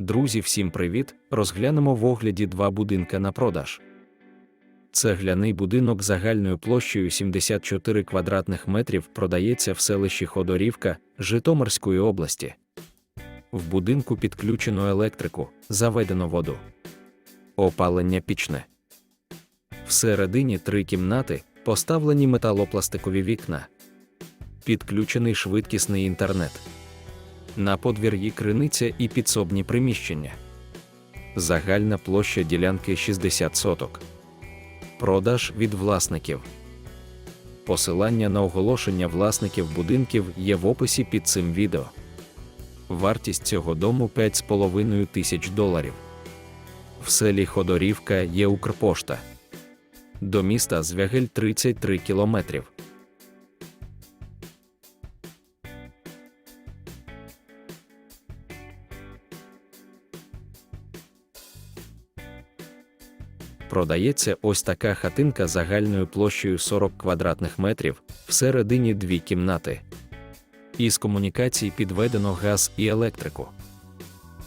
Друзі, всім привіт! Розглянемо в огляді два будинки на продаж. Цегляний будинок загальною площею 74 квадратних метрів продається в селищі Ходорівка Житомирської області. В будинку підключено електрику, заведено воду. Опалення пічне. Всередині три кімнати, поставлені металопластикові вікна. Підключений швидкісний інтернет. На подвір'ї криниця і підсобні приміщення. Загальна площа ділянки 60 соток. Продаж від власників. Посилання на оголошення власників будинків є в описі під цим відео. Вартість цього дому 5,5 тисяч доларів. В селі Ходорівка є Укрпошта. До міста Звягель 33 кілометрів. Продається ось така хатинка загальною площею 40 квадратних метрів, всередині дві кімнати. Із комунікацій підведено газ і електрику.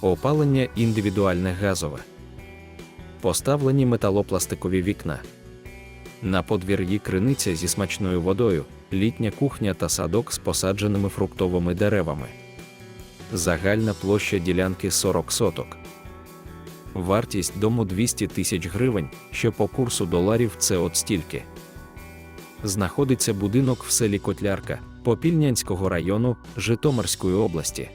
Опалення індивідуальне газове. Поставлені металопластикові вікна. На подвір'ї криниця зі смачною водою, літня кухня та садок з посадженими фруктовими деревами. Загальна площа ділянки 40 соток. Вартість дому 200 тисяч гривень, що по курсу доларів це от стільки. Знаходиться будинок в селі Котлярка Попільнянського району Житомирської області.